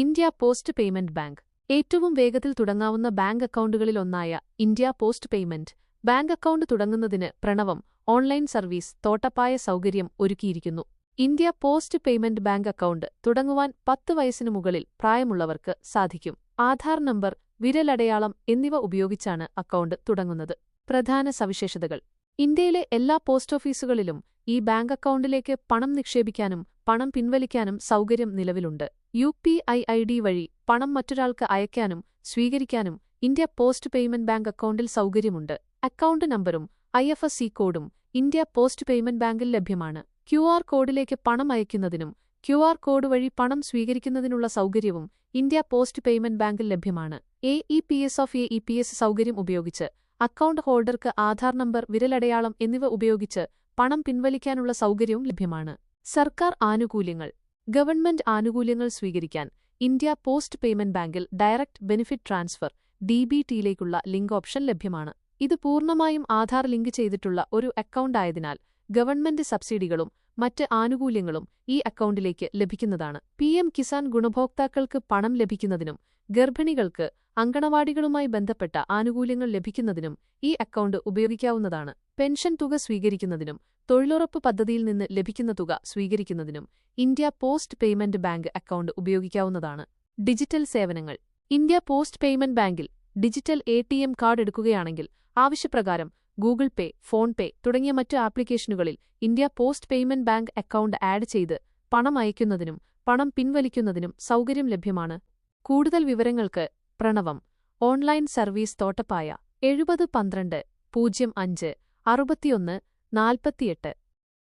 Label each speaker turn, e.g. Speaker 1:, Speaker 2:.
Speaker 1: India post payment bank. ഏറ്റവും വേഗത്തിൽ തുടങ്ങാവുന്ന bank അക്കൗണ്ടുകളിലൊന്നായ India post payment. Bank account തുടങ്ങുന്നതിന് പ്രണവം ഓൺലൈൻ സർവീസ് തോട്ടപ്പായ സൗകര്യം ഒരുക്കിയിരിക്കുന്നു. India post payment bank account തുടങ്ങുവാൻ പത്ത് വയസ്സിനു മുകളിൽ പ്രായമുള്ളവർക്ക് സാധിക്കും. ആധാർ നമ്പർ വിരലടയാളം എന്നിവ ഉപയോഗിച്ചാണ് അക്കൗണ്ട് തുടങ്ങുന്നത്. പ്രധാന സവിശേഷതകൾ. ഇന്ത്യയിലെ എല്ലാ പോസ്റ്റ് ഓഫീസുകളിലും ഈ ബാങ്ക് അക്കൗണ്ടിലേക്ക് പണം നിക്ഷേപിക്കാനും പണം പിൻവലിക്കാനും സൗകര്യം നിലവിലുണ്ട്. U P I I D വഴി പണം മറ്റൊരാൾക്ക് അയക്കാനും സ്വീകരിക്കാനും ഇന്ത്യ പോസ്റ്റ് പേയ്മെന്റ് ബാങ്ക് അക്കൗണ്ടിൽ സൗകര്യമുണ്ട്. അക്കൗണ്ട് നമ്പറും ഐ എഫ് എസ് സി കോഡും ഇന്ത്യ പോസ്റ്റ് പേയ്മെന്റ് ബാങ്കിൽ ലഭ്യമാണ്. ക്യു ആർ കോഡിലേക്ക് പണം അയക്കുന്നതിനും ക്യു ആർ കോഡ് വഴി പണം സ്വീകരിക്കുന്നതിനുള്ള സൗകര്യവും ഇന്ത്യ പോസ്റ്റ് പേയ്മെന്റ് ബാങ്കിൽ ലഭ്യമാണ്. A E P S of A E P S സൗകര്യം ഉപയോഗിച്ച് അക്കൗണ്ട് ഹോൾഡർക്ക് ആധാർ നമ്പർ വിരലടയാളം എന്നിവ ഉപയോഗിച്ച് പണം പിൻവലിക്കാനുള്ള സൗകര്യവും ലഭ്യമാണ്. സർക്കാർ ആനുകൂല്യങ്ങൾ ഗവൺമെന്റ് ആനുകൂല്യങ്ങൾ സ്വീകരിക്കാൻ ഇന്ത്യ പോസ്റ്റ് പേയ്മെന്റ് ബാങ്കിൽ direct benefit transfer D B ടിയിലേക്കുള്ള link option ലഭ്യമാണ്. ഇത് പൂർണമായും ആധാർ ലിങ്ക് ചെയ്തിട്ടുള്ള ഒരു അക്കൗണ്ട് ആയതിനാൽ ഗവൺമെന്റ് സബ്സിഡികളും മറ്റ് ആനുകൂല്യങ്ങളും ഈ അക്കൗണ്ടിലേക്ക് ലഭിക്കുന്നതാണ്. പി കിസാൻ ഗുണഭോക്താക്കൾക്ക് പണം ലഭിക്കുന്നതിനും ഗർഭിണികൾക്ക് അങ്കണവാടികളുമായി ബന്ധപ്പെട്ട ആനുകൂല്യങ്ങൾ ലഭിക്കുന്നതിനും ഈ അക്കൗണ്ട് ഉപയോഗിക്കാവുന്നതാണ്. പെൻഷൻ തുക സ്വീകരിക്കുന്നതിനും തൊഴിലുറപ്പ് പദ്ധതിയിൽ നിന്ന് ലഭിക്കുന്ന തുക സ്വീകരിക്കുന്നതിനും India post payment bank account ഉപയോഗിക്കാവുന്നതാണ്. ഡിജിറ്റൽ സേവനങ്ങൾ. ഇന്ത്യ പോസ്റ്റ് പേയ്മെന്റ് ബാങ്കിൽ ഡിജിറ്റൽ എ കാർഡ് എടുക്കുകയാണെങ്കിൽ ആവശ്യപ്രകാരം ഗൂഗിൾ പേ ഫോൺപേ തുടങ്ങിയ മറ്റ് ആപ്ലിക്കേഷനുകളിൽ India post payment bank account add ചെയ്ത് പണം അയക്കുന്നതിനും പണം പിൻവലിക്കുന്നതിനും സൗകര്യം ലഭ്യമാണ്. കൂടുതൽ വിവരങ്ങൾക്ക് പ്രണവം ഓൺലൈൻ സർവീസ് തോട്ടപ്പായ എഴുപത് പന്ത്രണ്ട് പൂജ്യം അഞ്ച് അറുപത്തിയൊന്ന് നാൽപ്പത്തിയെട്ട്.